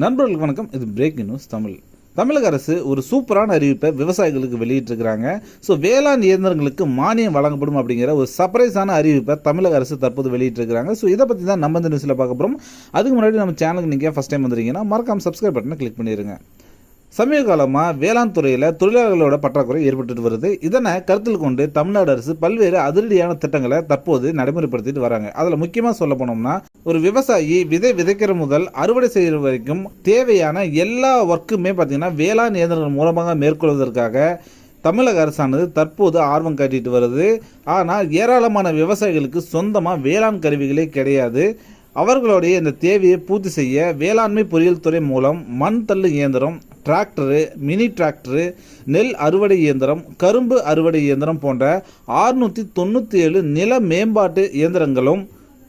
நண்பர்களுக்கு வணக்கம். இது பிரேக்கிங் நியூஸ் தமிழ். தமிழக அரசு ஒரு சூப்பரான அறிவிப்பை விவசாயிகளுக்கு வெளியிட்டிருக்கிறாங்க. ஸோ வேளாண் இயந்திரங்களுக்கு மானியம் வழங்கப்படும் அப்படிங்கிற ஒரு சர்ப்ரைஸான அறிவிப்பை தமிழக அரசு தற்போது வெளியிட்டிருக்கிறாங்க. ஸோ இதை பற்றி தான் நம்ம இந்த நியூஸில் பார்க்க போகிறோம் அதுக்கு முன்னாடி நம்ம சேனலுக்கு நீங்கள் ஃபஸ்ட் டைம் வந்துருக்கீங்கன்னா மறக்காம சப்ஸ்கிரைப் பட்டனை கிளிக் பண்ணிடுங்க சமீப காலமாக வேளாண் துறையில் தொழிலாளர்களோட பற்றாக்குறை ஏற்பட்டுட்டு வருது. இதனை கருத்தில் கொண்டு தமிழ்நாடு அரசு பல்வேறு அதிரடியான திட்டங்களை தற்போது நடைமுறைப்படுத்திட்டு வராங்க. அதில் முக்கியமாக சொல்ல போனோம்னா ஒரு விவசாயி விதை விதைக்கிற முதல் அறுவடை செய்கிற வரைக்கும் தேவையான எல்லா ஒர்க்குமே பார்த்தீங்கன்னா வேளாண் இயந்திரங்கள் மூலமாக மேற்கொள்வதற்காக தமிழக அரசானது தற்போது ஆர்வம் காட்டிட்டு வருது. ஆனால் ஏராளமான விவசாயிகளுக்கு சொந்தமாக வேளாண் கருவிகளே கிடையாது. அவர்களுடைய இந்த தேவையை பூர்த்தி செய்ய வேளாண்மை பொறியியல் துறை மூலம் மண் தள்ளு இயந்திரம் டிராக்டரு மினி டிராக்டரு நெல் அறுவடை இயந்திரம் கரும்பு அறுவடை இயந்திரம் போன்ற ஆறுநூற்றி தொண்ணூற்றி ஏழு நில மேம்பாட்டு இயந்திரங்களும்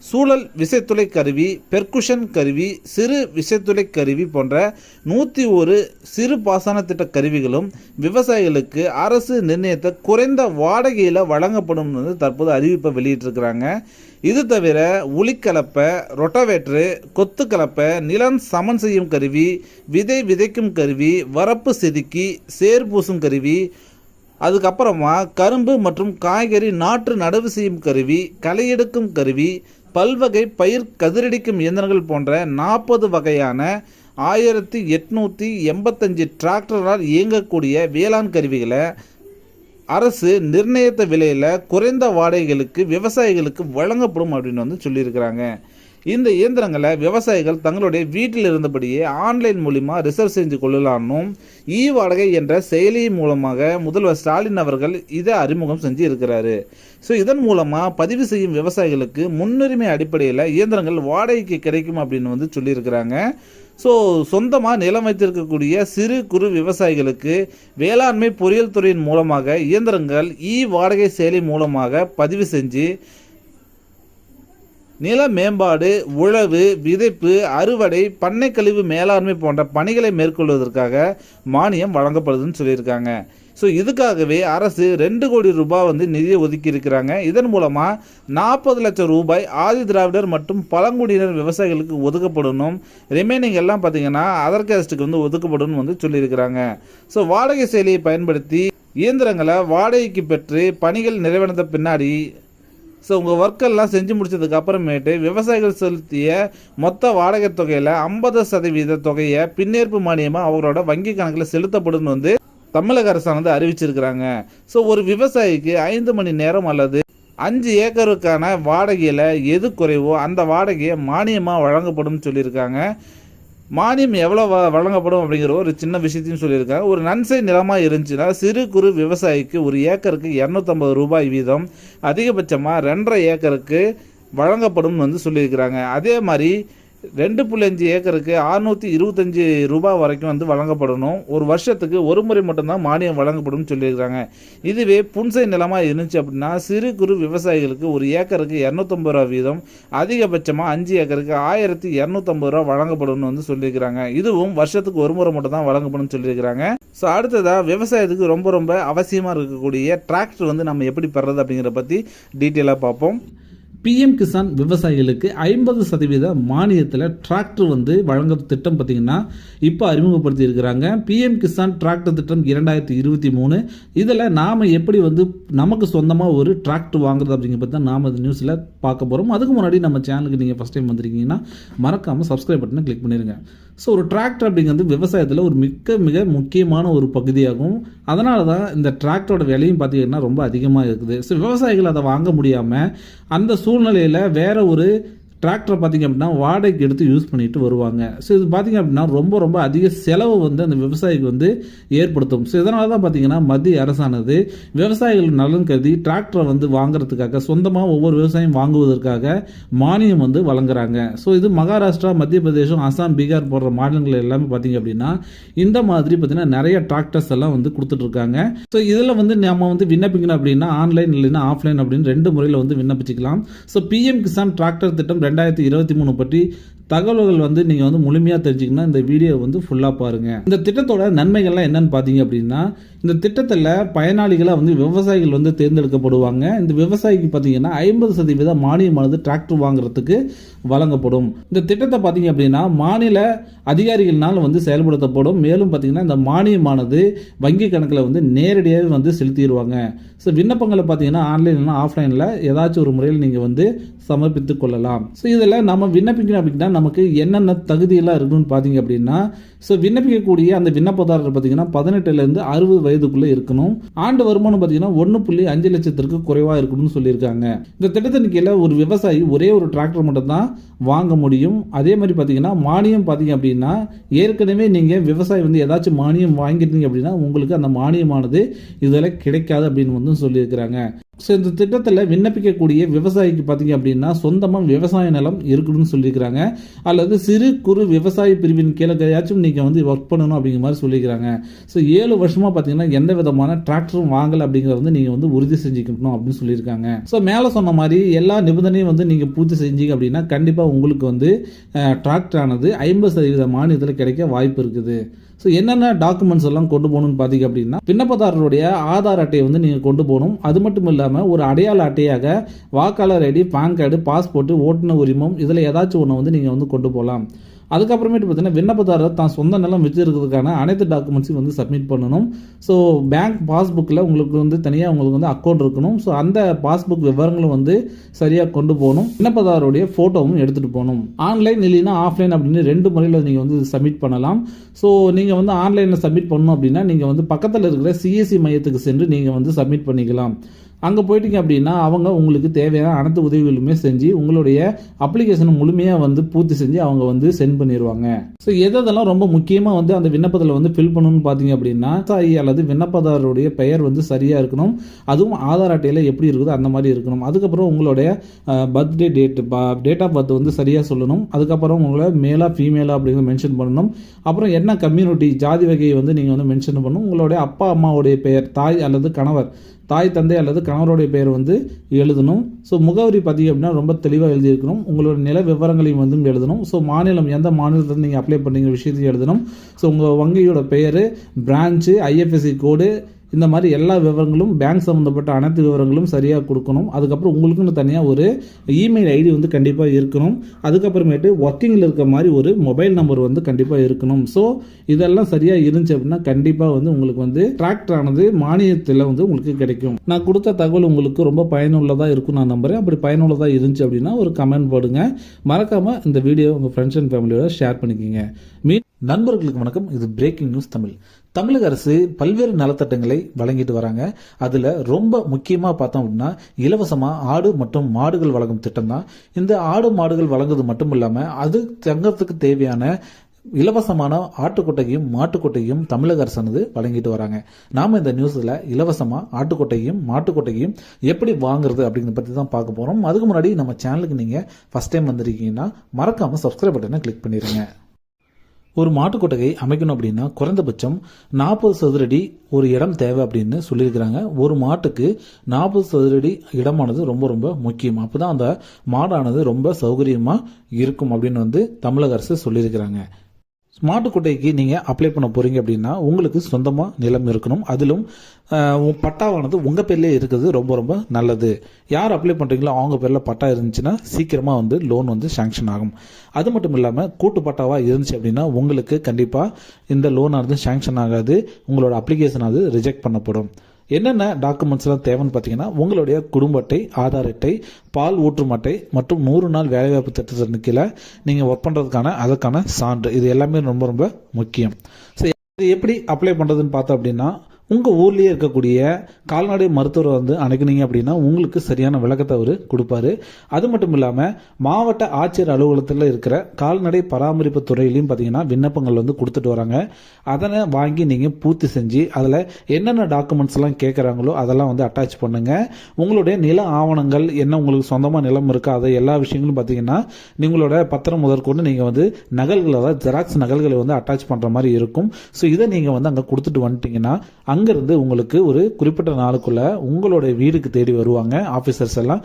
சூழல் விசைத்துளை கருவி பெர்குஷன் கருவி சிறு விசைத்துளை கருவி போன்ற நூற்றி ஒரு சிறு பாசன திட்ட கருவிகளும் விவசாயிகளுக்கு அரசு நிர்ணயித்த குறைந்த வாடகையில் வழங்கப்படும் என்று தற்போது அறிவிப்பை வெளியிட்டிருக்கிறாங்க. இது தவிர உளிக்கலப்பை ரொட்டவேட்ரு கொத்து கலப்பை நிலம் சமன் செய்யும் கருவி விதை விதைக்கும் கருவி வரப்பு செதுக்கி சேர் பூசும் கருவி அதுக்கப்புறமா கரும்பு மற்றும் காய்கறி நாற்று நடவு செய்யும் கருவி களை எடுக்கும் கருவி பல்வகை பயிர் கதிரடிக்கும் இயந்திரங்கள் போன்ற நாற்பது வகையான ஆயிரத்தி எட்நூற்றி எண்பத்தஞ்சு டிராக்டரால் இயங்கக்கூடிய வேளாண் கருவிகளை அரசு நிர்ணயித்த விலையில் குறைந்த வாடகைகளுக்கு விவசாயிகளுக்கு வழங்கப்படும் அப்படின்னு வந்து சொல்லியிருக்கிறாங்க. இந்த இயந்திரங்களை விவசாயிகள் தங்களுடைய வீட்டில் இருந்தபடியே ஆன்லைன் மூலிமா ரிசர்வ் செஞ்சு கொள்ளலாம்னும் இ வாடகை என்ற செயலி மூலமாக முதல்வர் ஸ்டாலின் அவர்கள் இதை அறிமுகம் செஞ்சு இருக்கிறாரு. ஸோ இதன் மூலமாக பதிவு செய்யும் விவசாயிகளுக்கு முன்னுரிமை அடிப்படையில் இயந்திரங்கள் வாடகைக்கு கிடைக்கும் அப்படின்னு வந்து சொல்லியிருக்கிறாங்க. ஸோ சொந்தமாக நிலம் வைத்திருக்கக்கூடிய சிறு குறு விவசாயிகளுக்கு வேளாண்மை பொறியியல் துறையின் மூலமாக இயந்திரங்கள் இ வாடகை செயலி மூலமாக பதிவு செஞ்சு நில மேம்பாடு உழவு விதைப்பு அறுவடை பண்ணை கழிவு மேலாண்மை போன்ற பணிகளை மேற்கொள்வதற்காக மானியம் வழங்கப்படுதுன்னு சொல்லியிருக்காங்க. ஸோ இதுக்காகவே அரசு ரெண்டு கோடி ரூபாய் வந்து நிதியை ஒதுக்கி இருக்கிறாங்க. இதன் மூலமாக நாற்பது லட்சம் ரூபாய் ஆதி திராவிடர் மற்றும் பழங்குடியினர் விவசாயிகளுக்கு ஒதுக்கப்படணும். ரிமைனிங் எல்லாம் பார்த்தீங்கன்னா அதர் கேஸ்ட்டுக்கு வந்து ஒதுக்கப்படணும் வந்து சொல்லியிருக்கிறாங்க. ஸோ வாடகை செயலியை பயன்படுத்தி இயந்திரங்களை வாடகைக்கு பெற்று பணிகள் நிறைவடைந்த பின்னாடி ஸோ உங்கள் ஒர்க்கெல்லாம் செஞ்சு முடிச்சதுக்கு அப்புறமேட்டு விவசாயிகள் செலுத்திய மொத்த வாடகை தொகையில் ஐம்பது சதவீத தொகையை பின்னேற்பு மானியமாக அவங்களோட வங்கி கணக்கில் செலுத்தப்படும் வந்து தமிழக அரசானது அறிவிச்சிருக்கிறாங்க. ஸோ ஒரு விவசாயிக்கு ஐந்து மணி நேரம் அல்லது அஞ்சு ஏக்கருக்கான வாடகையில் எது குறைவோ அந்த வாடகையை மானியமாக வழங்கப்படும் சொல்லியிருக்காங்க. மானியம் எவ்வளோ வ வழங்கப்படும் அப்படிங்கிற ஒரு சின்ன விஷயத்தையும் சொல்லியிருக்காங்க. ஒரு நன்சை நிலமாக இருந்துச்சுன்னா சிறு குறு விவசாயிக்கு ஒரு ஏக்கருக்கு இரநூத்தம்பது ரூபாய் வீதம் அதிகபட்சமாக ரெண்டரை ஏக்கருக்கு வழங்கப்படும் வந்து சொல்லியிருக்கிறாங்க. அதே மாதிரி ரெண்டு புள்ளி அஞ்சு ஏக்கருக்கு அறுநூற்றி இருபத்தஞ்சி ரூபாய் வரைக்கும் வந்து வழங்கப்படணும். ஒரு வருஷத்துக்கு ஒரு முறை மட்டும்தான் மானியம் வழங்கப்படும் சொல்லியிருக்காங்க. இதுவே புன்சை நிலமாக இருந்துச்சு அப்படின்னா சிறு குறு விவசாயிகளுக்கு ஒரு ஏக்கருக்கு இரநூத்தம்பது ரூபா வீதம் அதிகபட்சமாக அஞ்சு ஏக்கருக்கு ஆயிரத்தி இரநூத்தம்பது ரூபா வழங்கப்படும்னு வந்து சொல்லியிருக்கிறாங்க. இதுவும் வருஷத்துக்கு ஒரு முறை மட்டும் தான் வழங்கப்படும் சொல்லியிருக்கிறாங்க. ஸோ அடுத்ததாக விவசாயத்துக்கு ரொம்ப ரொம்ப அவசியமாக இருக்கக்கூடிய டிராக்டர் வந்து நம்ம எப்படி பெறது அப்படிங்கிறத பற்றி டீட்டெயிலாக பார்ப்போம். பிஎம் கிசான் விவசாயிகளுக்கு ஐம்பது சதவீத மானியத்தில் டிராக்டர் வந்து வழங்குற திட்டம் பார்த்தீங்கன்னா இப்போ அறிமுகப்படுத்தி இருக்கிறாங்க. பிஎம் கிசான் டிராக்டர் திட்டம் இரண்டாயிரத்தி இருபத்தி மூணு. இதில் நாம் எப்படி வந்து நமக்கு சொந்தமாக ஒரு டிராக்டர் வாங்குறது அப்படிங்கிற பற்றி தான் நாம் இந்த நியூஸில் பார்க்க போகிறோம் அதுக்கு முன்னாடி நம்ம சேனலுக்கு நீங்கள் ஃபஸ்ட் டைம் வந்திருக்கீங்கன்னா மறக்காமல் சப்ஸ்கிரைப் பட்டனை கிளிக் பண்ணிடுங்க ஸோ ஒரு டிராக்டர் அப்படிங்கிறது விவசாயத்தில் ஒரு மிக்க மிக முக்கியமான ஒரு பகுதியாகும். அதனால தான் இந்த டிராக்டரோட விலையும் பார்த்தீங்கன்னா ரொம்ப அதிகமாக இருக்குது. ஸோ விவசாயிகள் அதை வாங்க முடியாமல் அந்த சூழ்நிலையில் வேறு ஒரு டிராக்டரை பார்த்திங்க அப்படின்னா வாடகைக்கு எடுத்து யூஸ் பண்ணிட்டு வருவாங்க. ஸோ இது பார்த்திங்க அப்படின்னா ரொம்ப ரொம்ப அதிக செலவு வந்து அந்த விவசாயிக்கு வந்து ஏற்படுத்தும். ஸோ இதனால தான் பார்த்திங்கன்னா மத்திய அரசானது விவசாயிகள் நலன் கருதி டிராக்டரை வந்து வாங்குறதுக்காக சொந்தமாக ஒவ்வொரு விவசாயம் வாங்குவதற்காக மானியம் வந்து வழங்குறாங்க. ஸோ இது மகாராஷ்டிரா மத்திய பிரதேசம் அசாம் பீகார் போன்ற மாநிலங்கள் எல்லாமே பார்த்திங்க அப்படின்னா இந்த மாதிரி பார்த்திங்கன்னா நிறைய டிராக்டர்ஸ் எல்லாம் வந்து கொடுத்துட்ருக்காங்க. ஸோ இதில் வந்து நம்ம வந்து விண்ணப்பிக்கணும் அப்படின்னா ஆன்லைன் இல்லைன்னா ஆஃப்லைன் அப்படின்னு ரெண்டு முறையில் வந்து விண்ணப்பிச்சிக்கலாம். ஸோ பிஎம் கிசான் டிராக்டர் திட்டம் ரெண்டாயிரத்தி இருபத்தி மூணு பற்றி தகவல்கள் வந்து நீங்கள் வந்து முழுமையாக தெரிஞ்சுக்கணும்னா இந்த வீடியோ வந்து ஃபுல்லாக பாருங்கள் இந்த திட்டத்தோட நன்மைகள்லாம் என்னன்னு பார்த்தீங்க அப்படின்னா இந்த திட்டத்தில் பயனாளிகளாக வந்து விவசாயிகள் வந்து தேர்ந்தெடுக்கப்படுவாங்க. இந்த விவசாயிக்கு பார்த்தீங்கன்னா ஐம்பது சதவீத மானியமானது டிராக்டர் வாங்குறதுக்கு வழங்கப்படும். இந்த திட்டத்தை பார்த்தீங்க அப்படின்னா மாநில அதிகாரிகள்னால் வந்து செயல்படுத்தப்படும். மேலும் பார்த்தீங்கன்னா இந்த மானியமானது வங்கி கணக்கில் வந்து நேரடியாகவே வந்து செலுத்திடுவாங்க. ஸோ விண்ணப்பங்களை பார்த்தீங்கன்னா ஆன்லைன் இல்லைனா ஆஃப்லைனில் ஏதாச்சும் ஒரு முறையில் நீங்கள் வந்து சமர்ப்பித்து கொள்ளலாம். ஸோ இதில் நம்ம விண்ணப்பிக்கணும் அப்படின்னா நமக்கு என்னென்ன தகுதியெல்லாம் இருக்குன்னு பார்த்தீங்க அப்படின்னா ஸோ விண்ணப்பிக்கக்கூடிய அந்த விண்ணப்பதாரர் பார்த்தீங்கன்னா பதினெட்டுலேருந்து அறுபது வயதுக்குள்ளே இருக்கணும். ஆண்டு வருமானம் பார்த்தீங்கன்னா ஒன்று புள்ளி அஞ்சு லட்சத்திற்கு குறைவாக இருக்கணும்னு சொல்லியிருக்காங்க. இந்த திட்டத்தின் கீழே ஒரு விவசாயி ஒரே ஒரு டிராக்டர் மட்டும் தான் வாங்க முடியும். அதே மாதிரி பார்த்தீங்கன்னா மானியம் பார்த்தீங்க அப்படின்னா ஏற்கனவே நீங்கள் விவசாயி வந்து ஏதாச்சும் மானியம் வாங்கிட்டீங்க அப்படின்னா உங்களுக்கு அந்த மானியமானது இதில் கிடைக்காது அப்படின்னு வந்து சொல்லியிருக்கிறாங்க. ஸோ இந்த திட்டத்தில் விண்ணப்பிக்கக்கூடிய விவசாயிக்கு பார்த்தீங்க அப்படின்னா சொந்தமாக விவசாய நிலம் இருக்குன்னு சொல்லியிருக்கிறாங்க. அல்லது சிறு குறு விவசாய பிரிவின் கீழேயாச்சும் நீங்கள் வந்து ஒர்க் பண்ணணும் அப்படிங்கிற மாதிரி சொல்லியிருக்கிறாங்க. ஸோ ஏழு வருஷமாக பார்த்தீங்கன்னா எந்த விதமான டிராக்டரும் வாங்கலை அப்படிங்கிறத வந்து நீங்கள் வந்து உறுதி செஞ்சுக்கணும் அப்படின்னு சொல்லியிருக்காங்க. ஸோ மேலே சொன்ன மாதிரி எல்லா நிபந்தனையும் வந்து நீங்கள் பூர்த்தி செஞ்சீங்க அப்படின்னா கண்டிப்பாக உங்களுக்கு வந்து டிராக்டர் ஆனது ஐம்பது சதவீத மானியத்தில் கிடைக்க வாய்ப்பு இருக்குது. ஸோ என்னென்ன டாக்குமெண்ட்ஸ் எல்லாம் கொண்டு போகணும்னு பார்த்தீங்க அப்படின்னா விண்ணப்பதாரருடைய ஆதார் அட்டையை வந்து நீங்கள் கொண்டு போகணும். அது மட்டும் இல்லாமல் ஒரு அடையாள அட்டையாக வாக்காளர் ஐடி பேன் கார்டு பாஸ்போர்ட்டு ஓட்டுநர் உரிமம் இதில் ஏதாச்சும் ஒன்று வந்து நீங்கள் வந்து கொண்டு போகலாம். அதுக்கப்புறமேட்டு பார்த்தீங்கன்னா விண்ணப்பதாரர் தான் சொந்த நிலம் வச்சிருக்கிறதுக்கான அனைத்து டாக்குமெண்ட்ஸையும் வந்து சப்மிட் பண்ணணும். ஸோ பேங்க் பாஸ்புக்கில் உங்களுக்கு வந்து தனியாக உங்களுக்கு வந்து அக்கௌண்ட் இருக்கணும். ஸோ அந்த பாஸ்புக் விவரங்களும் வந்து சரியாக கொண்டு போகணும். விண்ணப்பதாரருடைய ஃபோட்டோவும் எடுத்துகிட்டு போகணும். ஆன்லைன் இல்லைன்னா ஆஃப்லைன் அப்படின்னு ரெண்டு முறையில் நீங்கள் வந்து சப்மிட் பண்ணலாம். ஸோ நீங்கள் வந்து ஆன்லைனில் சப்மிட் பண்ணணும் அப்படின்னா நீங்கள் வந்து பக்கத்தில் இருக்கிற சிஎஸ்சி மையத்துக்கு சென்று நீங்கள் வந்து சப்மிட் பண்ணிக்கலாம். அங்கே போயிட்டீங்க அப்படின்னா அவங்க உங்களுக்கு தேவையான அனைத்து உதவிகளுமே செஞ்சு உங்களுடைய அப்ளிகேஷனை முழுமையாக வந்து பூர்த்தி செஞ்சு அவங்க வந்து சென்ட் பண்ணிடுவாங்க ஸோ எதெல்லாம் ரொம்ப முக்கியமாக வந்து அந்த விண்ணப்பத்தில் வந்து ஃபில் பண்ணணும்னு பார்த்தீங்க அப்படின்னா சாய் அல்லது விண்ணப்பதாரருடைய பெயர் வந்து சரியாக இருக்கணும். அதுவும் ஆதார் அட்டையில் எப்படி இருக்குதோ அந்த மாதிரி இருக்கணும். அதுக்கப்புறம் உங்களுடைய birthday date date of birth வந்து சரியாக சொல்லணும். அதுக்கப்புறம் உங்களை மேலா ஃபீமேலா அப்படிங்கிறத மென்ஷன் பண்ணணும். அப்புறம் என்ன கம்யூனிட்டி ஜாதி வகையை வந்து நீங்கள் வந்து மென்ஷன் பண்ணணும். உங்களுடைய அப்பா அம்மாவுடைய பெயர் தாய் அல்லது கணவர் தாய் தந்தை அல்லது கணவருடைய பெயர் வந்து எழுதணும். ஸோ முகவரி பதிவு அப்படின்னா ரொம்ப தெளிவாக எழுதியிருக்கணும். உங்களோட நில விவரங்களையும் வந்து எழுதணும். ஸோ மாநிலம் எந்த மாநிலத்தில் நீங்கள் அப்ளை பண்ணுறீங்க விஷயத்தையும் எழுதணும். ஸோ உங்கள் வங்கியோட பெயர் பிரான்ச்சு ஐஎஃப்எஸ்சி கோடு இந்த மாதிரி எல்லா விவரங்களும் பேங்க் சம்மந்தப்பட்ட அனைத்து விவரங்களும் சரியாக கொடுக்கணும். அதுக்கப்புறம் உங்களுக்குன்னு தனியாக ஒரு இமெயில் ஐடி வந்து கண்டிப்பாக இருக்கணும். அதுக்கப்புறமேட்டு ஒர்க்கிங்கில் இருக்க மாதிரி ஒரு மொபைல் நம்பர் வந்து கண்டிப்பாக இருக்கணும். ஸோ இதெல்லாம் சரியாக இருந்துச்சு அப்படின்னா கண்டிப்பாக வந்து உங்களுக்கு வந்து டிராக்டர் ஆனது மானியத்தில் வந்து உங்களுக்கு கிடைக்கும். நான் கொடுத்த தகவல் உங்களுக்கு ரொம்ப பயனுள்ளதாக இருக்கும் நான் நம்புகிறேன் அப்படி பயனுள்ளதாக இருந்துச்சு அப்படின்னா ஒரு கமெண்ட் போடுங்க. மறக்காமல் இந்த வீடியோ உங்கள் ஃப்ரெண்ட்ஸ் அண்ட் ஃபேமிலியோட ஷேர் பண்ணிக்கோங்க. மீ நண்பர்களுக்கு வணக்கம். இது பிரேக்கிங் நியூஸ் தமிழ். தமிழக அரசு பல்வேறு நலத்திட்டங்களை வழங்கிட்டு வராங்க. அதில் ரொம்ப முக்கியமாக பார்த்தோம் அப்படின்னா இலவசமாக ஆடு மற்றும் மாடுகள் வழங்கும் திட்டம் தான் இந்த ஆடு மாடுகள் வழங்குவது மட்டும் இல்லாமல் அது தங்கறதுக்கு தேவையான இலவசமான ஆட்டுக்கொட்டையும் மாட்டுக்கொட்டையும் தமிழக அரசானது வழங்கிட்டு வராங்க. நாம இந்த நியூஸில் இலவசமாக ஆட்டுக்கொட்டையும் மாட்டுக்கொட்டையும் எப்படி வாங்குறது அப்படிங்கிறத பற்றி தான் பார்க்க போகிறோம் அதுக்கு முன்னாடி நம்ம சேனலுக்கு நீங்கள் ஃபஸ்ட் டைம் வந்திருக்கீங்கன்னா மறக்காமல் சப்ஸ்கிரைப் பட்டனை கிளிக் பண்ணிடுங்க ஒரு மாட்டுக்கொட்டகை அமைக்கணும் அப்படின்னா குறைந்தபட்சம் நாற்பது சதுரடி ஒரு இடம் தேவை அப்படின்னு சொல்லியிருக்கிறாங்க. ஒரு மாட்டுக்கு நாற்பது சதுரடி இடமானது ரொம்ப ரொம்ப முக்கியம். அப்போ தான் அந்த மாடானது ரொம்ப சௌகரியமாக இருக்கும் அப்படின்னு வந்து தமிழக அரசு சொல்லியிருக்கிறாங்க. மாட்டுக்கொட்டைக்கு நீங்கள் அப்ளை பண்ண போகிறீங்க அப்படின்னா உங்களுக்கு சொந்தமாக நிலம் இருக்கணும். அதிலும் பட்டாவானது உங்கள் பேர்லேயே இருக்கிறது ரொம்ப ரொம்ப நல்லது. யார் அப்ளை பண்ணுறீங்களோ அவங்க பேரில் பட்டா இருந்துச்சுன்னா சீக்கிரமாக வந்து லோன் வந்து சாங்ஷன் ஆகும். அது மட்டும் இல்லாமல் கூட்டு பட்டாவாக இருந்துச்சு அப்படின்னா உங்களுக்கு கண்டிப்பாக இந்த லோனானது சாங்ஷன் ஆகாது. உங்களோட அப்ளிகேஷனாவது ரிஜெக்ட் பண்ணப்படும். என்னென்ன டாக்குமெண்ட்ஸ்லாம் தேவைன்னு பார்த்தீங்கன்னா உங்களுடைய குடும்ப அட்டை ஆதார் அட்டை பால் ஊற்றும் அட்டை மற்றும் நூறு நாள் வேலைவாய்ப்பு திட்டத்தின் கீழே நீங்கள் ஒர்க் பண்ணுறதுக்கான அதற்கான சான்று. இது எல்லாமே ரொம்ப ரொம்ப முக்கியம். ஸோ இது எப்படி அப்ளை பண்ணுறதுன்னு பார்த்தோம் அப்படின்னா உங்கள் ஊர்லேயே இருக்கக்கூடிய கால்நடை மருத்துவரை வந்து அணுகுனீங்க அப்படின்னா உங்களுக்கு சரியான விளக்கத்தை அவர் கொடுப்பாரு. அது மட்டும் இல்லாமல் மாவட்ட ஆட்சியர் அலுவலகத்தில் இருக்கிற கால்நடை பராமரிப்பு துறையிலையும் பார்த்தீங்கன்னா விண்ணப்பங்கள் வந்து கொடுத்துட்டு வராங்க. அதனை வாங்கி நீங்கள் பூர்த்தி செஞ்சு அதில் என்னென்ன டாக்குமெண்ட்ஸ்லாம் கேட்குறாங்களோ அதெல்லாம் வந்து அட்டாச் பண்ணுங்கள் உங்களுடைய நில ஆவணங்கள் என்ன உங்களுக்கு சொந்தமாக நிலம் இருக்கா அதை எல்லா விஷயங்களும் பார்த்தீங்கன்னா நீங்களோட பத்திரம் முதற்கொண்டு நீங்கள் வந்து நகல்களை அதாவது ஜெராக்ஸ் நகல்களை வந்து அட்டாச் பண்ணுற மாதிரி இருக்கும். ஸோ இதை நீங்கள் வந்து அங்கே கொடுத்துட்டு வந்துட்டீங்கன்னா அங்கேருந்து உங்களுக்கு ஒரு குறிப்பிட்ட நாளுக்குள்ள உங்களுடைய வீடுக்கு தேடி வருவாங்க ஆஃபீஸர்ஸ் எல்லாம்.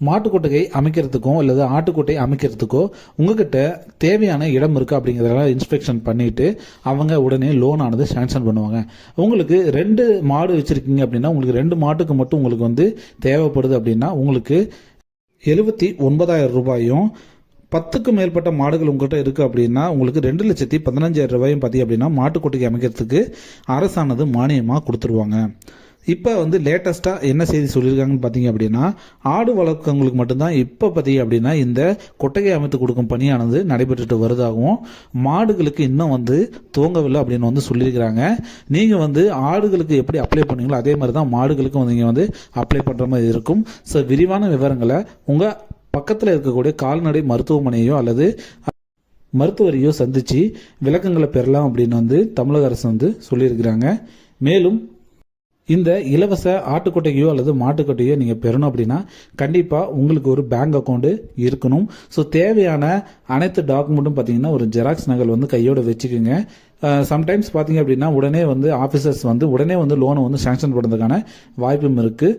மாட்டுக்கொட்டகை அமைக்கிறதுக்கோ அல்லது ஆட்டுக்கொட்டை அமைக்கிறதுக்கோ உங்ககிட்ட தேவையான இடம் இருக்கா அப்படிங்கிறதெல்லாம் இன்ஸ்பெக்ஷன் பண்ணிட்டு அவங்க உடனே லோன் ஆனது சேங்ஷன் பண்ணுவாங்க. உங்களுக்கு ரெண்டு மாடு வச்சிருக்கீங்க அப்படின்னா உங்களுக்கு ரெண்டு மாட்டுக்கு மட்டும் உங்களுக்கு வந்து தேவைப்படுது அப்படின்னா உங்களுக்கு எழுபத்தி ஒன்பதாயிரம் ரூபாயும் பத்துக்கும் மேற்பட்ட மாடுகள் உங்கள்கிட்ட இருக்குது அப்படின்னா உங்களுக்கு ரெண்டு லட்சத்தி பதினஞ்சாயிரம் ரூபாயும் பார்த்தி அப்படின்னா மாட்டுக்கொட்டைக்கு அமைக்கிறதுக்கு அரசானது மானியமாக கொடுத்துருவாங்க. இப்போ வந்து லேட்டஸ்ட்டாக என்ன செய்தி சொல்லியிருக்காங்கன்னு பார்த்தீங்க அப்படின்னா ஆடு வளர்க்கவங்களுக்கு மட்டும்தான் இப்போ பார்த்தீங்க அப்படின்னா இந்த கொட்டகை அமைத்து கொடுக்கும் பணியானது நடைபெற்றுட்டு வருதாகவும் மாடுகளுக்கு இன்னும் வந்து துவங்கவில்லை அப்படின்னு வந்து சொல்லியிருக்கிறாங்க. நீங்கள் வந்து ஆடுகளுக்கு எப்படி அப்ளை பண்ணீங்களோ அதே மாதிரி தான் மாடுகளுக்கும் நீங்கள் வந்து அப்ளை பண்ணுற மாதிரி இருக்கும். ஸோ விரிவான விவரங்களை உங்கள் பக்கத்தில் இருக்கக்கூடிய கால்நடை மருத்துவமனையோ அல்லது மருத்துவரையோ சந்தித்து விளக்கங்களை பெறலாம் அப்படின்னு வந்து தமிழக அரசு வந்து சொல்லியிருக்கிறாங்க. மேலும் இந்த இலவச ஆட்டுக்கொட்டையோ அல்லது மாட்டுக்கொட்டையோ நீங்கள் பெறணும் அப்படின்னா கண்டிப்பாக உங்களுக்கு ஒரு பேங்க் அக்கௌண்ட்டு இருக்கணும். ஸோ தேவையான அனைத்து டாக்குமெண்ட்டும் பார்த்தீங்கன்னா ஒரு ஜெராக்ஸ் நகல் வந்து கையோடு வச்சுக்கோங்க. சம்டைம்ஸ் பார்த்தீங்க அப்படின்னா உடனே வந்து ஆஃபீஸர்ஸ் வந்து உடனே வந்து லோனை வந்து சேங்ஷன் பண்ணுறதுக்கான வாய்ப்பும் இருக்குது